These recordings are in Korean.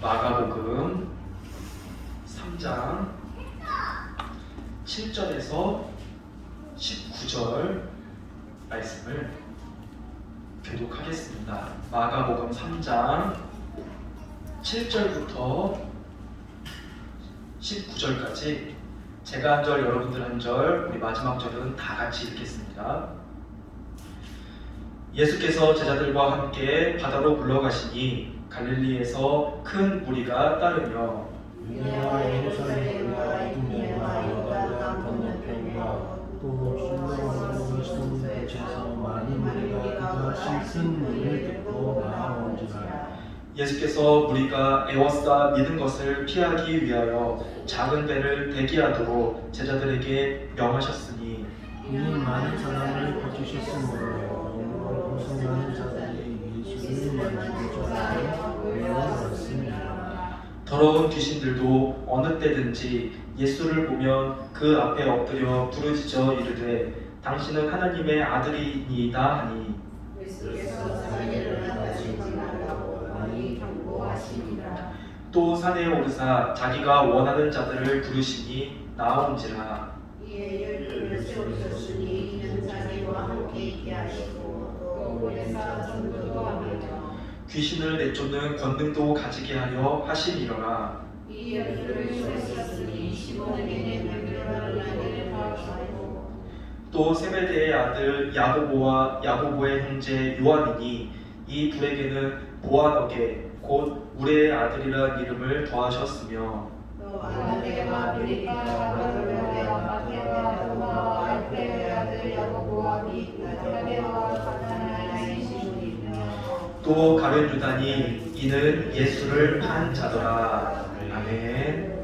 마가복음 3장 7절에서 19절 말씀을 교독하겠습니다. 마가복음 3장 7절부터 19절까지 제가 한 절, 여러분들 한 절, 우리 마지막 절은 다 같이 읽겠습니다. 예수께서 제자들과 함께 바다로 물러가시니 갈릴리에서 큰 무리가 따르며 유대와 예루살렘과 이두메와 요단강 건너편과 또 실로암과 웨스턴 곳에서 많은 무리가 그가 씻은 일을 듣고 나아온지라. 예수께서 우리가 에워싸 믿은 것을 피하기 위하여 작은 배를 대기하도록 제자들에게 명하셨으니 이미 많은 사람을 거주셨으므로 영광 고성하는 자들이 예수를 올라왔습니다. 더러운 귀신들도 어느 때든지 예수를 보면 그 앞에 엎드려 부르짖어 이르되 당신은 하나님의 아들이니이다 하니. 또 산에 오르사 자기가 원하는 자들을 부르시니 나온지라 열두를 세우셨으니 이는 자기와 함께 있게 하시고 또 전도도 하며 귀신을 내쫓는 권능도 가지게 이 시몬에게 나기를 하시고. 또 세베대의 아들 야고보와 야고보의 형제 요한이니 이 둘에게는 보아너게 곧 우레의 아들이란 이름을 더하셨으며 또 가룟 유다니 이는 예수를 판 자더라 아멘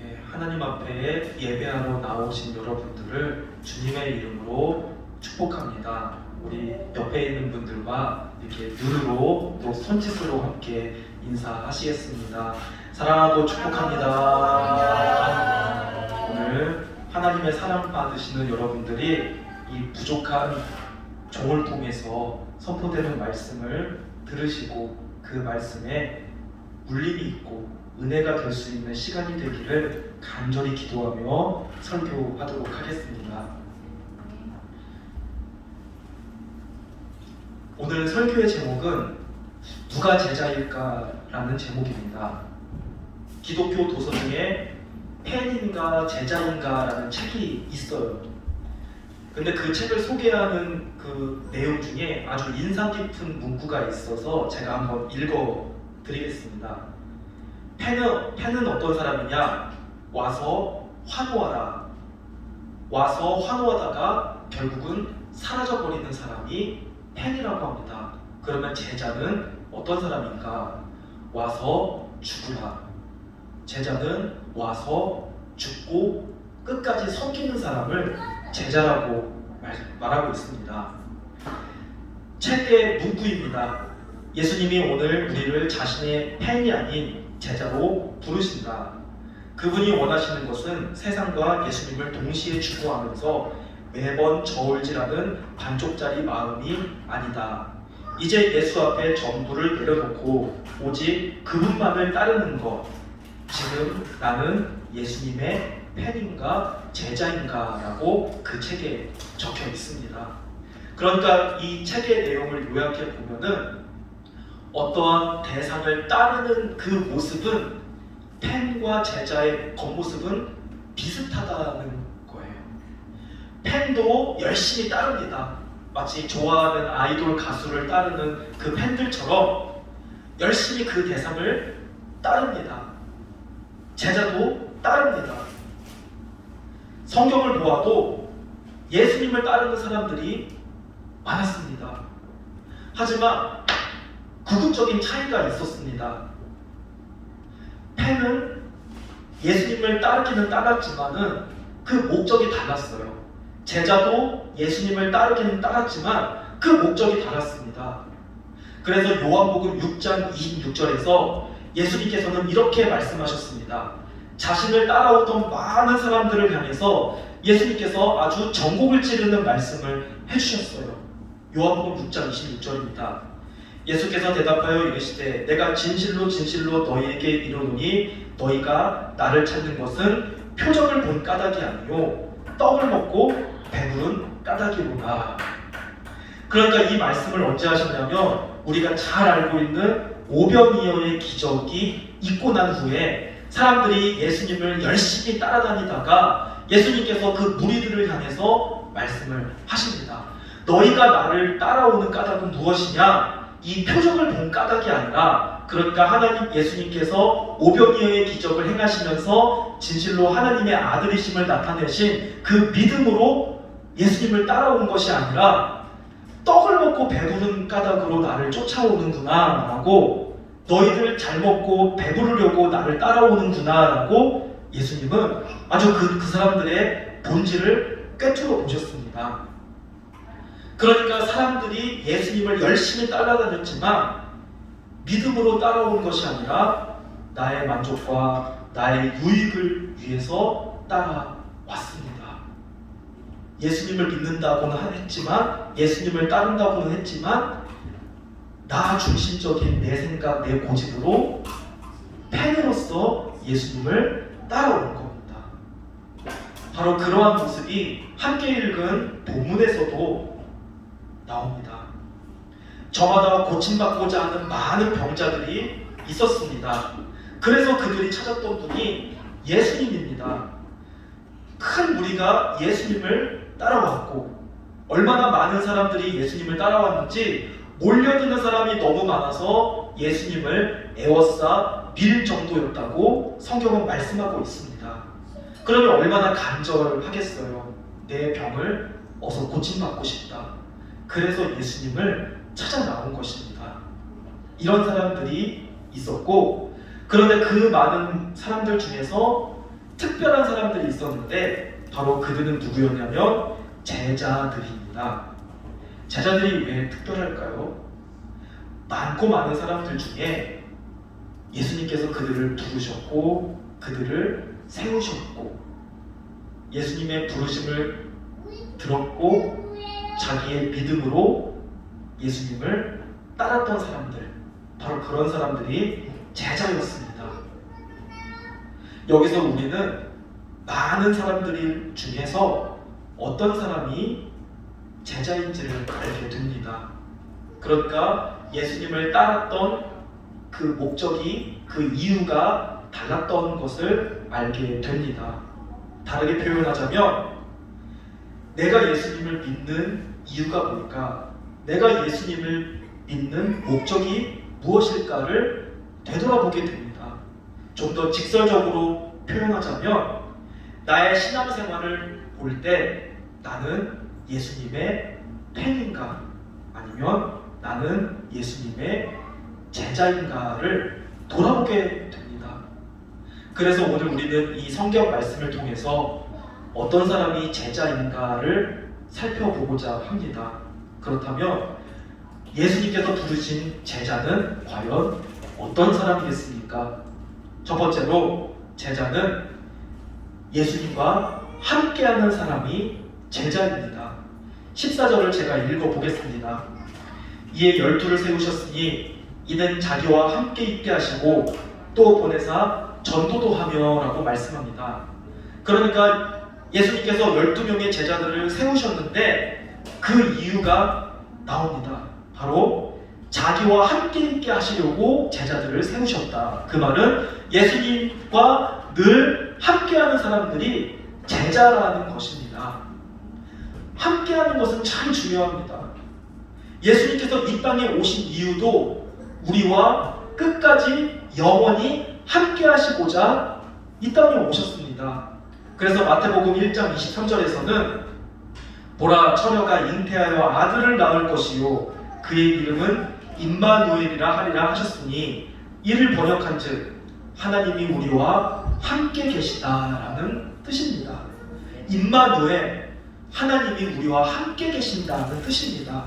예, 하나님 앞에 예배하러 나오신 여러분들을 주님의 이름으로 축복합니다. 우리 옆에 있는 분들과 이렇게 눈으로 또 손짓으로 함께 인사하시겠습니다. 사랑하고 축복합니다. 오늘 하나님의 사랑 받으시는 여러분들이 이 부족한 종을 통해서 선포되는 말씀을 들으시고 그 말씀에 울림이 있고 은혜가 될 수 있는 시간이 되기를 간절히 기도하며 설교하도록 하겠습니다. 오늘 설교의 제목은 누가 제자일까라는 제목입니다. 기독교 도서 중에 팬인가 제자인가라는 책이 있어요. 근데 그 책을 소개하는 그 내용 중에 아주 인상 깊은 문구가 있어서 제가 한번 읽어 드리겠습니다. 팬은, 팬은 어떤 사람이냐? 와서 환호하라. 와서 환호하다가 결국은 사라져버리는 사람이 팬이라고 합니다. 그러면 제자는 어떤 사람인가? 와서 죽으라. 제자는 와서 죽고 끝까지 섬기는 사람을 제자라고 말, 말하고 있습니다. 책의 문구입니다. 예수님이 오늘 우리를 자신의 팬이 아닌 제자로 부르신다. 그분이 원하시는 것은 세상과 예수님을 동시에 추구하면서 매번 저울질하는 반쪽짜리 마음이 아니다. 이제 예수 앞에 전부를 내려놓고 오직 그분만을 따르는 것. 지금 나는 예수님의 팬인가 제자인가라고 그 책에 적혀 있습니다. 그러니까 이 책의 내용을 요약해 보면은 어떠한 대상을 따르는 그 모습은 팬과 제자의 겉모습은 비슷하다는 거예요. 팬도 열심히 따릅니다. 마치 좋아하는 아이돌 가수를 따르는 그 팬들처럼 열심히 그 대상을 따릅니다. 제자도 따릅니다. 성경을 보아도 예수님을 따르는 사람들이 많았습니다. 하지만 구급적인 차이가 있었습니다. 팬은 예수님을 따르기는 따랐지만은 그 목적이 달랐어요. 제자도 예수님을 따르기는 따랐지만 그 목적이 달랐습니다. 그래서 요한복음 6장 26절에서 예수님께서는 이렇게 말씀하셨습니다. 자신을 따라오던 많은 사람들을 향해서 예수님께서 아주 전곡을 찌르는 말씀을 해주셨어요. 요한복음 6장 26절입니다. 예수께서 대답하여 이르시되 내가 진실로 진실로 너희에게 이르노니 너희가 나를 찾는 것은 표적을 본 까닭이 아니요 떡을 먹고 배부른 까닭이로다. 그러니까 이 말씀을 언제 하셨냐면 우리가 잘 알고 있는 오병이어의 기적이 있고 난 후에 사람들이 예수님을 열심히 따라다니다가 예수님께서 그 무리들을 향해서 말씀을 하십니다. 너희가 나를 따라오는 까닭은 무엇이냐? 이 표적을 본 까닭이 아니라 그러니까 하나님 예수님께서 오병이어의 기적을 행하시면서 진실로 하나님의 아들이심을 나타내신 그 믿음으로 예수님을 따라온 것이 아니라 떡을 먹고 배부른 까닭으로 나를 쫓아오는구나 라고 너희들 잘 먹고 배부르려고 나를 따라오는구나 라고 예수님은 아주 그, 그 사람들의 본질을 꿰뚫어 보셨습니다. 그러니까 사람들이 예수님을 열심히 따라다녔지만 믿음으로 따라온 것이 아니라 나의 만족과 나의 유익을 위해서 따라왔습니다. 예수님을 믿는다고는 했지만 예수님을 따른다고는 했지만 나 중심적인 내 생각, 내 고집으로 팬으로서 예수님을 따라온 겁니다. 바로 그러한 모습이 함께 읽은 본문에서도 나옵니다. 저마다 고침받고자 하는 많은 병자들이 있었습니다. 그래서 그들이 찾았던 분이 예수님입니다. 큰 무리가 예수님을 따라왔고 얼마나 많은 사람들이 예수님을 따라왔는지 몰려드는 사람이 너무 많아서 예수님을 애워싸 밀 정도였다고 성경은 말씀하고 있습니다. 그러면 얼마나 간절하겠어요. 내 병을 어서 고침받고 싶다. 그래서 예수님을 찾아 나온 것입니다. 이런 사람들이 있었고 그런데 그 많은 사람들 중에서 특별한 사람들이 있었는데 바로 그들은 누구였냐면 제자들입니다. 제자들이 왜 특별할까요? 많고 많은 사람들 중에 예수님께서 그들을 부르셨고 그들을 세우셨고 예수님의 부르심을 들었고 자기의 믿음으로 예수님을 따랐던 사람들 바로 그런 사람들이 제자였습니다. 여기서 우리는 많은 사람들 중에서 어떤 사람이 제자인지를 알게 됩니다. 그러니까 예수님을 따랐던 그 목적이 그 이유가 달랐던 것을 알게 됩니다. 다르게 표현하자면 내가 예수님을 믿는 이유가 뭘까? 내가 예수님을 믿는 목적이 무엇일까를 되돌아보게 됩니다. 좀 더 직설적으로 표현하자면 나의 신앙생활을 볼 때 나는 예수님의 팬인가 아니면 나는 예수님의 제자인가를 돌아보게 됩니다. 그래서 오늘 우리는 이 성경 말씀을 통해서 어떤 사람이 제자인가를 살펴보고자 합니다. 그렇다면 예수님께서 부르신 제자는 과연 어떤 사람이겠습니까? 첫 번째로 제자는 예수님과 함께하는 사람이 제자입니다. 14절을 제가 읽어보겠습니다. 이에 열두를 세우셨으니 이는 자기와 함께 있게 하시고 또 보내사 전도도 하며 라고 말씀합니다. 그러니까 예수님께서 12명의 제자들을 세우셨는데 그 이유가 나옵니다. 바로 자기와 함께 있게 하시려고 제자들을 세우셨다. 그 말은 예수님과 늘 함께하는 사람들이 제자라는 것입니다. 함께하는 것은 참 중요합니다. 예수님께서 이 땅에 오신 이유도 우리와 끝까지 영원히 함께하시고자 이 땅에 오셨습니다. 그래서 마태복음 1장 23절에서는 보라 처녀가 잉태하여 아들을 낳을 것이요 그의 이름은 임마누엘이라 하리라 하셨으니 이를 번역한즉 하나님이 우리와 함께 계시다라는 뜻입니다. 임마누엘 하나님이 우리와 함께 계신다는 뜻입니다.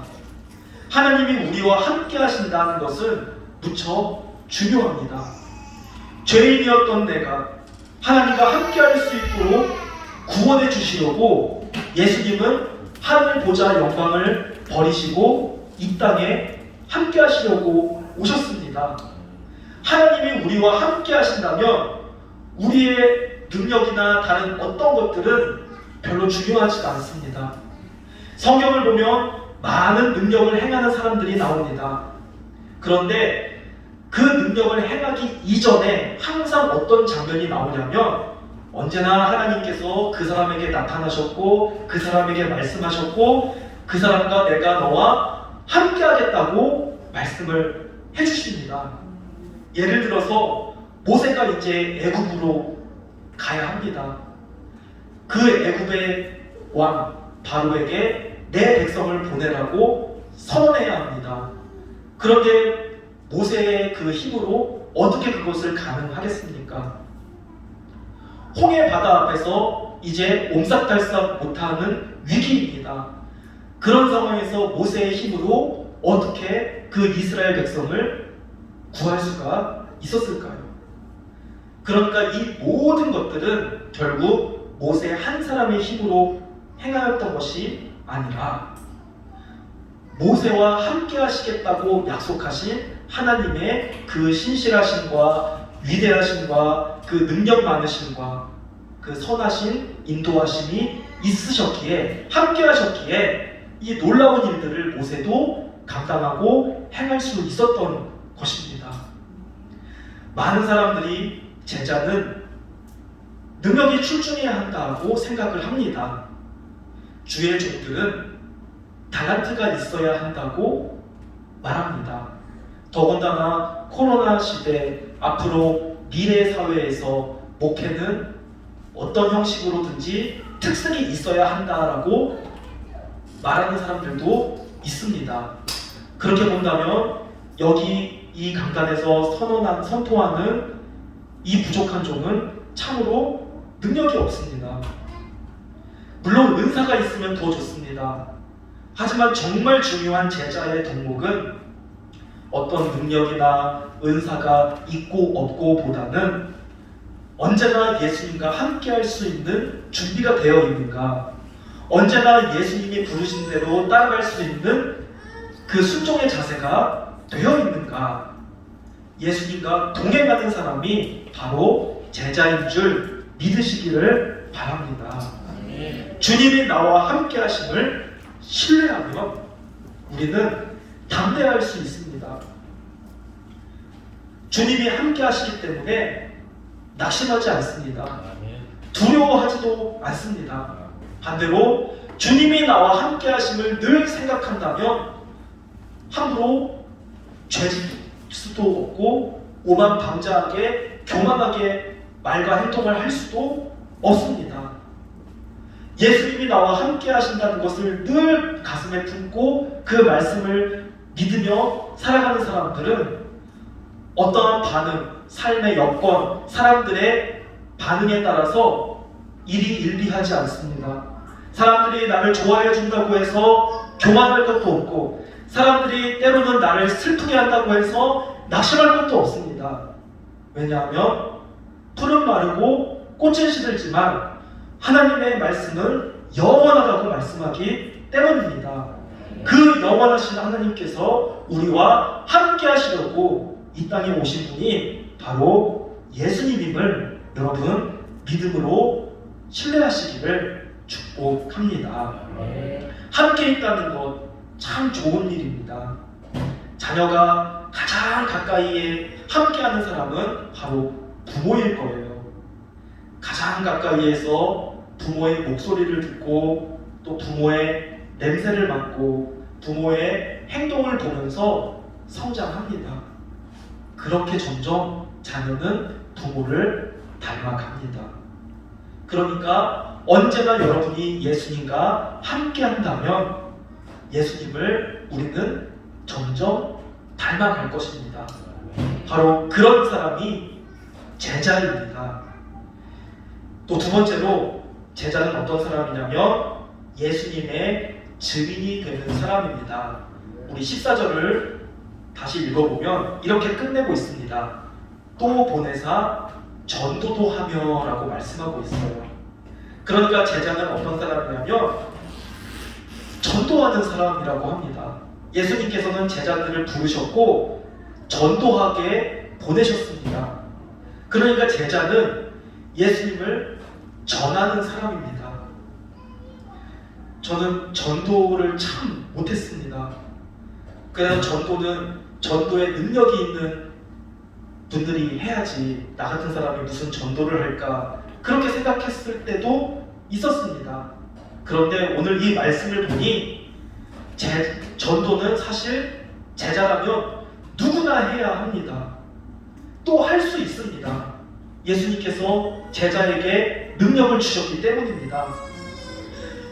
하나님이 우리와 함께 하신다는 것은 무척 중요합니다. 죄인이었던 내가 하나님과 함께 할 수 있도록 구원해 주시려고 예수님은 하늘 보좌 영광을 버리시고 이 땅에 함께 하시려고 오셨습니다. 하나님이 우리와 함께 하신다면 우리의 능력이나 다른 어떤 것들은 별로 중요하지도 않습니다. 성경을 보면 많은 능력을 행하는 사람들이 나옵니다. 그런데 그 능력을 행하기 이전에 항상 어떤 장면이 나오냐면 언제나 하나님께서 그 사람에게 나타나셨고 그 사람에게 말씀하셨고 그 사람과 내가 너와 함께 하겠다고 말씀을 해주십니다. 예를 들어서 모세가 이제 애굽으로 가야 합니다. 그 애굽의 왕 바로에게 내 백성을 보내라고 선언해야 합니다. 그런데 모세의 그 힘으로 어떻게 그것을 가능하겠습니까? 홍해 바다 앞에서 이제 옴삭달싹 못하는 위기입니다. 그런 상황에서 모세의 힘으로 어떻게 그 이스라엘 백성을 구할 수가 있었을까요? 그러니까 이 모든 것들은 결국 모세 한 사람의 힘으로 행하였던 것이 아니라 모세와 함께 하시겠다고 약속하신 하나님의 그 신실하심과 위대하심과 그 능력 많으심과 그 선하신 인도하심이 있으셨기에 함께 하셨기에 이 놀라운 일들을 모세도 감당하고 행할 수 있었던 것입니다. 많은 사람들이 제자는 능력이 출중해야 한다고 생각을 합니다. 주의 종들은 달란트가 있어야 한다고 말합니다. 더군다나 코로나 시대 앞으로 미래 사회에서 목회는 어떤 형식으로든지 특색이 있어야 한다라고 말하는 사람들도 있습니다. 그렇게 본다면 여기 이 강단에서 선언한 선포하는 이 부족한 종은 참으로 능력이 없습니다. 물론 은사가 있으면 더 좋습니다. 하지만 정말 중요한 제자의 덕목은 어떤 능력이나 은사가 있고 없고 보다는 언제나 예수님과 함께 할 수 있는 준비가 되어 있는가 언제나 예수님이 부르신 대로 따라갈 수 있는 그 순종의 자세가 되어 있는가 예수님과 동행하는 사람이 바로 제자인 줄 믿으시기를 바랍니다. 주님이 나와 함께 하심을 신뢰하면 우리는 담대할 수 있습니다. 주님이 함께 하시기 때문에 낙심하지 않습니다. 두려워하지도 않습니다. 반대로 주님이 나와 함께 하심을 늘 생각한다면 함부로 죄질 수도 없고 오만 방자하게 교만하게 말과 행동을 할 수도 없습니다. 예수님이 나와 함께 하신다는 것을 늘 가슴에 품고 그 말씀을 믿으며 살아가는 사람들은 어떠한 반응, 삶의 여건, 사람들의 반응에 따라서 일이 일비하지 않습니다. 사람들이 나를 좋아해 준다고 해서 교만할 것도 없고 사람들이 때로는 나를 슬프게 한다고 해서 낙심할 것도 없습니다. 왜냐하면 풀은 마르고 꽃은 시들지만 하나님의 말씀은 영원하다고 말씀하기 때문입니다. 그 영원하신 하나님께서 우리와 함께 하시려고 이 땅에 오신 분이 바로 예수님임을 여러분 믿음으로 신뢰하시기를 축복합니다. 함께 있다는 것 참 좋은 일입니다. 자녀가 가장 가까이에 함께하는 사람은 바로 부모일 거예요. 가장 가까이에서 부모의 목소리를 듣고 또 부모의 냄새를 맡고 부모의 행동을 보면서 성장합니다. 그렇게 점점 자녀는 부모를 닮아갑니다. 그러니까 언제나 여러분이 예수님과 함께 한다면 예수님을 우리는 점점 닮아갈 것입니다. 바로 그런 사람이 제자입니다. 또 두 번째로 제자는 어떤 사람이냐면 예수님의 증인이 되는 사람입니다. 우리 14절을 다시 읽어보면 이렇게 끝내고 있습니다. 또 보내사 전도도 하며 라고 말씀하고 있어요. 그러니까 제자는 어떤 사람이냐면 전도하는 사람이라고 합니다. 예수님께서는 제자들을 부르셨고 전도하게 보내셨습니다. 그러니까 제자는 예수님을 전하는 사람입니다. 저는 전도를 참 못했습니다. 그래서 전도는 전도에 능력이 있는 분들이 해야지 나 같은 사람이 무슨 전도를 할까 그렇게 생각했을 때도 있었습니다. 그런데 오늘 이 말씀을 보니 제, 전도는 사실 제자라면 누구나 해야 합니다. 또 할 수 있습니다. 예수님께서 제자에게 능력을 주셨기 때문입니다.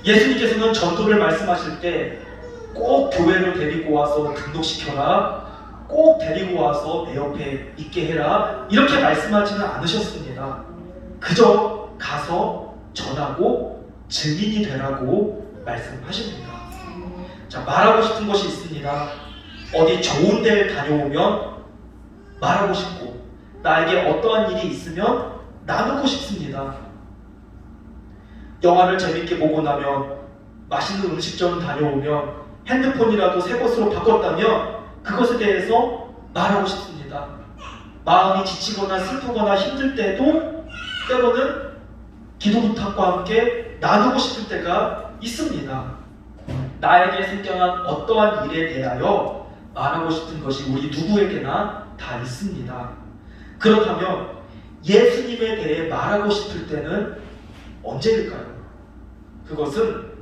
예수님께서는 전도를 말씀하실 때 꼭 교회를 데리고 와서 등록시켜라. 꼭 데리고 와서 내 옆에 있게 해라. 이렇게 말씀하지는 않으셨습니다. 그저 가서 전하고 증인이 되라고 말씀하십니다. 자, 말하고 싶은 것이 있습니다. 어디 좋은 데를 다녀오면 말하고 싶고, 나에게 어떠한 일이 있으면 나누고 싶습니다. 영화를 재밌게 보고 나면, 맛있는 음식점 다녀오면, 핸드폰이라도 새 것으로 바꿨다면, 그것에 대해서 말하고 싶습니다. 마음이 지치거나 슬프거나 힘들 때도, 때로는 기도 부탁과 함께 나누고 싶을 때가 있습니다. 나에게 생겨난 어떠한 일에 대하여 말하고 싶은 것이 우리 누구에게나 다 있습니다. 그렇다면 예수님에 대해 말하고 싶을 때는 언제일까요? 그것은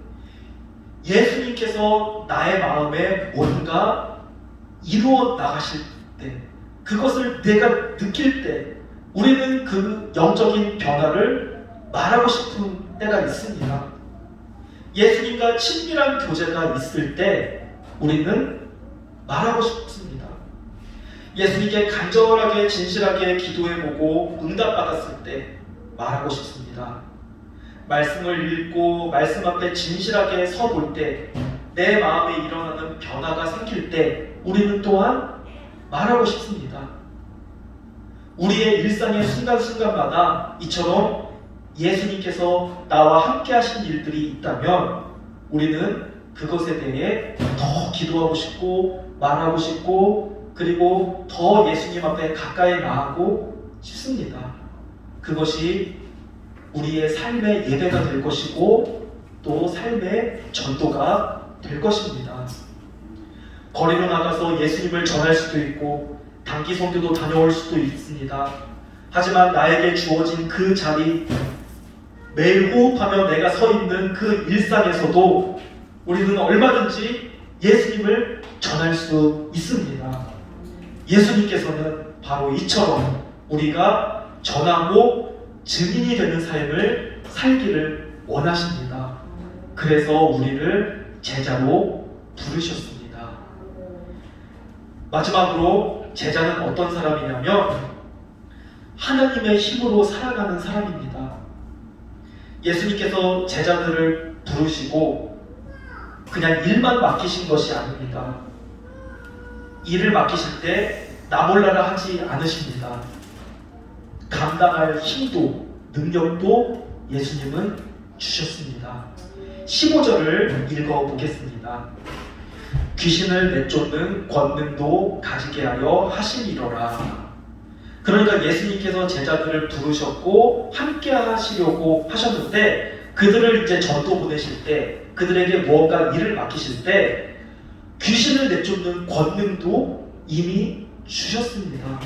예수님께서 나의 마음에 뭔가 이루어 나가실 때, 그것을 내가 느낄 때, 우리는 그 영적인 변화를 말하고 싶은 때가 있습니다. 예수님과 친밀한 교제가 있을 때 우리는 말하고 싶습니다. 예수님께 간절하게 진실하게 기도해보고 응답받았을 때 말하고 싶습니다. 말씀을 읽고 말씀 앞에 진실하게 서볼 때 내 마음에 일어나는 변화가 생길 때 우리는 또한 말하고 싶습니다. 우리의 일상의 순간순간마다 이처럼 예수님께서 나와 함께 하신 일들이 있다면 우리는 그것에 대해 더 기도하고 싶고 말하고 싶고 그리고 더 예수님 앞에 가까이 나가고 싶습니다. 그것이 우리의 삶의 예배가 될 것이고 또 삶의 전도가 될 것입니다. 거리로 나가서 예수님을 전할 수도 있고 단기 선교도 다녀올 수도 있습니다. 하지만 나에게 주어진 그 자리 매일 호흡하며 내가 서 있는 그 일상에서도 우리는 얼마든지 예수님을 전할 수 있습니다. 예수님께서는 바로 이처럼 우리가 전하고 증인이 되는 삶을 살기를 원하십니다. 그래서 우리를 제자로 부르셨습니다. 마지막으로 제자는 어떤 사람이냐면 하나님의 힘으로 살아가는 사람입니다. 예수님께서 제자들을 부르시고 그냥 일만 맡기신 것이 아닙니다. 일을 맡기실 때 나 몰라라 하지 않으십니다. 감당할 힘도 능력도 예수님은 주셨습니다. 15절을 읽어 보겠습니다. 귀신을 내쫓는 권능도 가지게 하여 하시니로라. 그러니까 예수님께서 제자들을 부르셨고 함께 하시려고 하셨는데 그들을 이제 전도 보내실 때 그들에게 무언가 일을 맡기실 때 귀신을 내쫓는 권능도 이미 주셨습니다.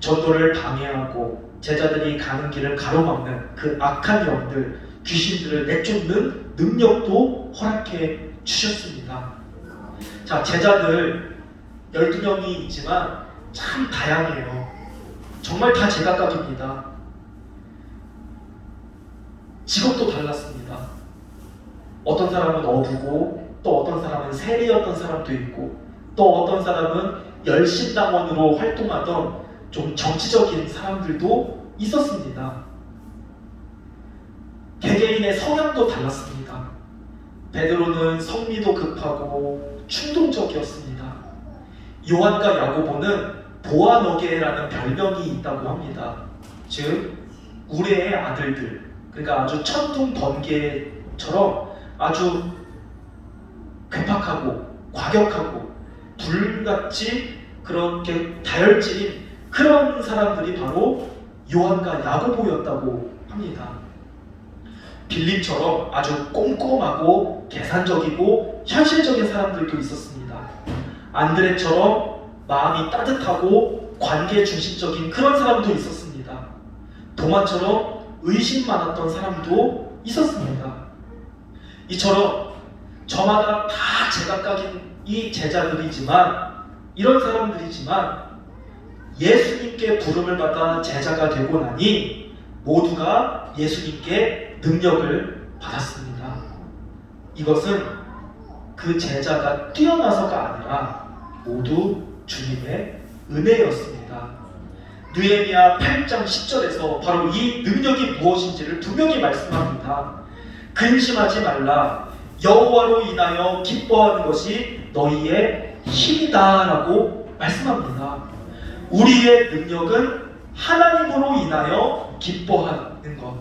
전도를 방해하고 제자들이 가는 길을 가로막는 그 악한 영들, 귀신들을 내쫓는 능력도 허락해 주셨습니다. 자, 제자들 12명이 있지만 참 다양해요. 정말 다 제각각입니다. 직업도 달랐습니다. 어떤 사람은 어부고 또 어떤 사람은 세리였던 사람도 있고 또 어떤 사람은 열심당원으로 활동하던 좀 정치적인 사람들도 있었습니다. 개개인의 성향도 달랐습니다. 베드로는 성미도 급하고 충동적이었습니다. 요한과 야고보는 보아너게라는 별명이 있다고 합니다. 즉 우레의 아들들, 그러니까 아주 천둥 번개처럼 아주 괴팍하고 과격하고 불같이 그렇게 다혈질인 그런 사람들이 바로 요한과 야고보였다고 합니다. 빌립처럼 아주 꼼꼼하고 계산적이고 현실적인 사람들도 있었습니다. 안드레처럼 마음이 따뜻하고 관계 중심적인 그런 사람도 있었습니다. 도마처럼 의심 많았던 사람도 있었습니다. 이처럼 저마다 다 제각각인 이 제자들이지만 이런 사람들이지만 예수님께 부름을 받아 제자가 되고 나니 모두가 예수님께 능력을 받았습니다. 이것은 그 제자가 뛰어나서가 아니라 모두 주님의 은혜였습니다. 느헤미야 8장 10절에서 바로 이 능력이 무엇인지를 분명히 말씀합니다. 근심하지 말라. 여호와로 인하여 기뻐하는 것이 너희의 힘이다라고 말씀합니다. 우리의 능력은 하나님으로 인하여 기뻐하는 것.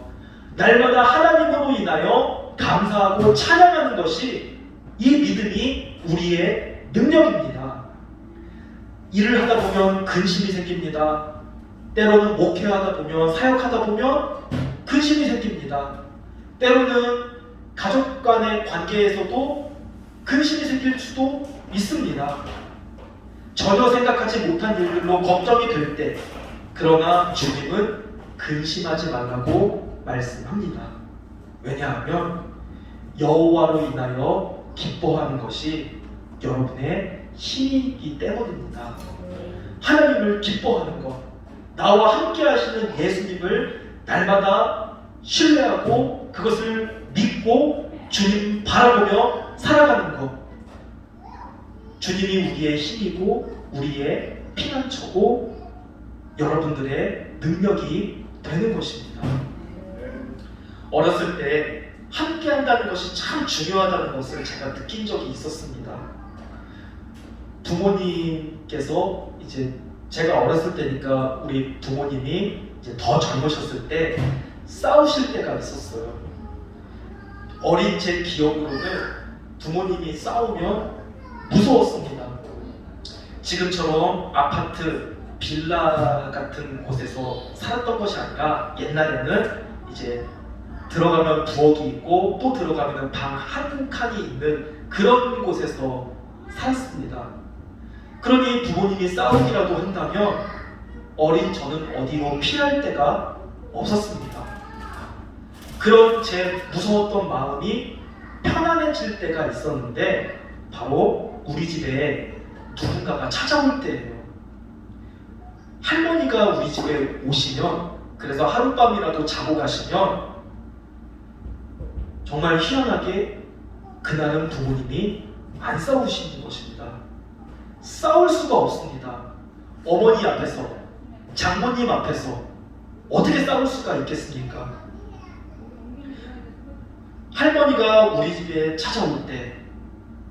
날마다 하나님으로 인하여 감사하고 찬양하는 것이 이 믿음이 우리의 능력입니다. 일을 하다 보면 근심이 생깁니다. 때로는 목회하다 보면 사역하다 보면 근심이 생깁니다. 때로는 가족 간의 관계에서도 근심이 생길 수도 있습니다. 전혀 생각하지 못한 일들로 걱정이 될 때, 그러나 주님은 근심하지 말라고 말씀합니다. 왜냐하면 여호와로 인하여 기뻐하는 것이 여러분의 힘이기 때문입니다. 하나님을 기뻐하는 것, 나와 함께 하시는 예수님을 날마다 신뢰하고 그것을 믿고 주님 바라보며 살아가는 것. 주님이 우리의 힘이고 우리의 피난처고 여러분들의 능력이 되는 것입니다. 어렸을 때 함께 한다는 것이 참 중요하다는 것을 제가 느낀 적이 있었습니다. 부모님께서 이제 제가 어렸을 때니까 우리 부모님이 이제 더 젊으셨을 때 싸우실 때가 있었어요. 어린 제 기억으로는 부모님이 싸우면 무서웠습니다. 지금처럼 아파트, 빌라 같은 곳에서 살았던 것이 아니라 옛날에는 이제 들어가면 부엌이 있고 또 들어가면 방 한 칸이 있는 그런 곳에서 살았습니다. 그러니 부모님이 싸우기라도 한다면 어린 저는 어디로 피할 데가 없었습니다. 그런 제 무서웠던 마음이 편안해질 때가 있었는데 바로 우리 집에 누군가가 찾아올 때예요. 할머니가 우리 집에 오시면 그래서 하룻밤이라도 자고 가시면 정말 희한하게 그날은 부모님이 안 싸우시는 것입니다. 싸울 수가 없습니다. 어머니 앞에서, 장모님 앞에서 어떻게 싸울 수가 있겠습니까? 할머니가 우리 집에 찾아올 때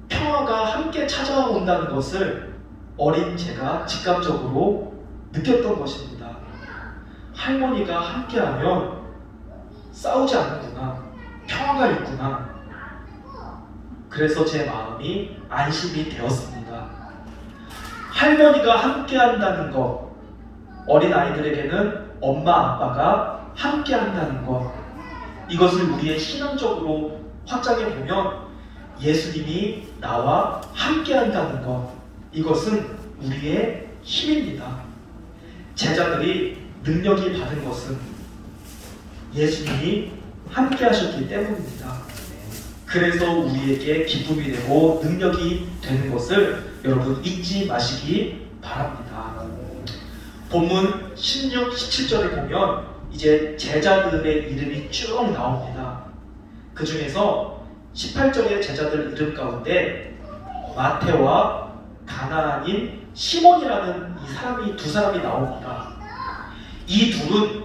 평화가 함께 찾아온다는 것을 어린 제가 직감적으로 느꼈던 것입니다. 할머니가 함께하면 싸우지 않는구나. 평화가 있구나. 그래서 제 마음이 안심이 되었습니다. 할머니가 함께 한다는 것, 어린 아이들에게는 엄마, 아빠가 함께 한다는 것, 이것을 우리의 신앙적으로 확장해 보면 예수님이 나와 함께 한다는 것, 이것은 우리의 힘입니다. 제자들이 능력이 받은 것은 예수님이 함께 하셨기 때문입니다. 그래서 우리에게 기쁨이 되고 능력이 되는 것을 여러분 잊지 마시기 바랍니다. 본문 16, 17절을 보면 이제 제자들의 이름이 쭉 나옵니다. 그 중에서 18절의 제자들 이름 가운데 마테와 가나안인 시몬이라는 이 사람이 두 사람이 나옵니다. 이 둘은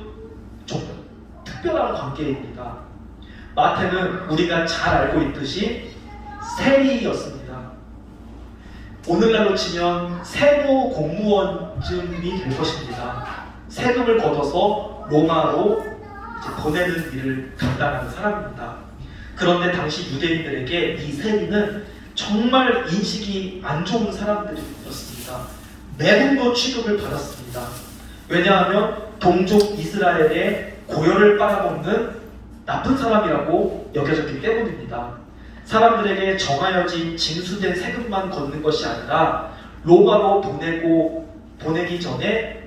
좀 특별한 관계입니다. 마태는 우리가 잘 알고 있듯이 세리였습니다. 오늘날로 치면 세무 공무원쯤이 될 것입니다. 세금을 걷어서 로마로 보내는 일을 감당하는 사람입니다. 그런데 당시 유대인들에게 이 세리는 정말 인식이 안 좋은 사람들이었습니다. 매국노 취급을 받았습니다. 왜냐하면 동족 이스라엘의 고열을 빨아먹는 나쁜 사람이라고 여겨졌기 때문입니다. 사람들에게 정하여진 징수된 세금만 걷는 것이 아니라 로마로 보내고 보내기 전에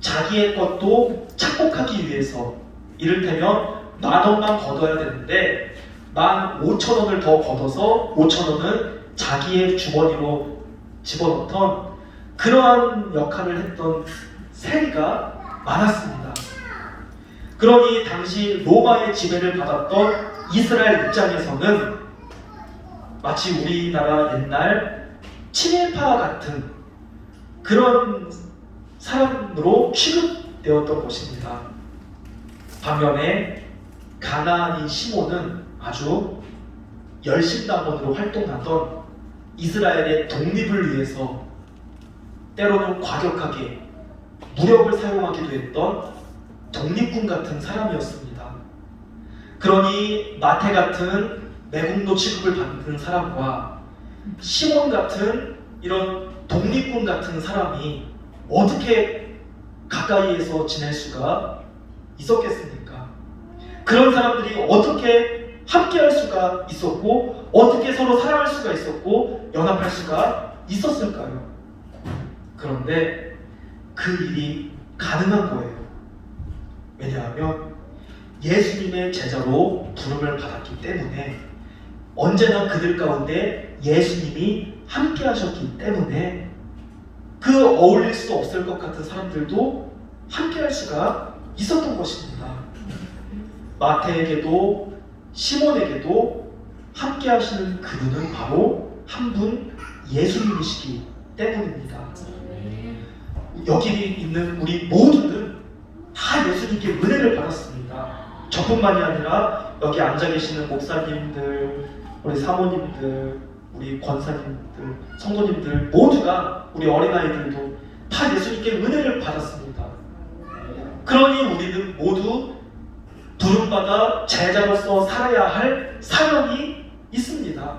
자기의 것도 착복하기 위해서 이를테면 만 원만 걷어야 되는데 만 오천 원을 더 걷어서 오천 원은 자기의 주머니로 집어넣던 그러한 역할을 했던 세리가 많았습니다. 그러니 당시 로마의 지배를 받았던 이스라엘 입장에서는 마치 우리나라 옛날 친일파 같은 그런 사람으로 취급되었던 것입니다. 반면에 가나안인 시몬은 아주 열심당원으로 활동하던 이스라엘의 독립을 위해서 때로는 과격하게 무력을 사용하기도 했던 독립군 같은 사람이었습니다. 그러니 마태 같은 매국노 취급을 받는 사람과 시몬 같은 이런 독립군 같은 사람이 어떻게 가까이에서 지낼 수가 있었겠습니까? 그런 사람들이 어떻게 함께할 수가 있었고 어떻게 서로 사랑할 수가 있었고 연합할 수가 있었을까요? 그런데 그 일이 가능한 거예요. 왜냐하면 예수님의 제자로 부름을 받았기 때문에 언제나 그들 가운데 예수님이 함께 하셨기 때문에 그 어울릴 수 없을 것 같은 사람들도 함께 할 수가 있었던 것입니다. 마태에게도 시몬에게도 함께 하시는 그분은 바로 한 분 예수님이시기 때문입니다. 여기 있는 우리 모두는 다 예수님께 은혜를 받았습니다. 저뿐만이 아니라 여기 앉아 계시는 목사님들, 우리 사모님들, 우리 권사님들, 성도님들 모두가 우리 어린아이들도 다 예수님께 은혜를 받았습니다. 그러니 우리는 모두 부름받아 제자로서 살아야 할 사명이 있습니다.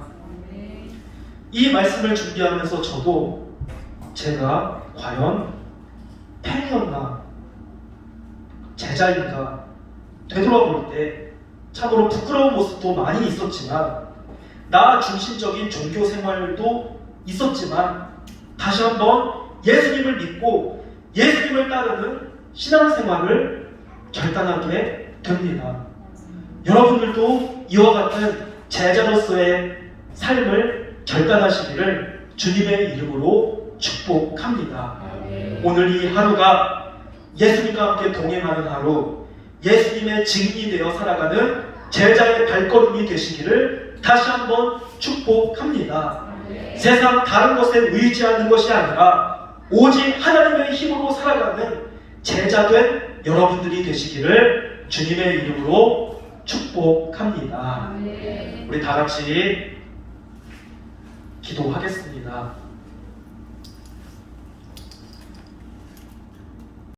이 말씀을 준비하면서 저도 제가 과연 팬이었나 제자인가 되돌아볼 때 참으로 부끄러운 모습도 많이 있었지만 나 중심적인 종교 생활도 있었지만 다시 한번 예수님을 믿고 예수님을 따르는 신앙생활을 결단하게 됩니다. 여러분들도 이와 같은 제자로서의 삶을 결단하시기를 주님의 이름으로 축복합니다. 오늘 이 하루가 예수님과 함께 동행하는 하루, 예수님의 증인이 되어 살아가는 제자의 발걸음이 되시기를 다시 한번 축복합니다. 세상 다른 것에 의지하는 것이 아니라 오직 하나님의 힘으로 살아가는 제자된 여러분들이 되시기를 주님의 이름으로 축복합니다. 우리 다 같이 기도하겠습니다.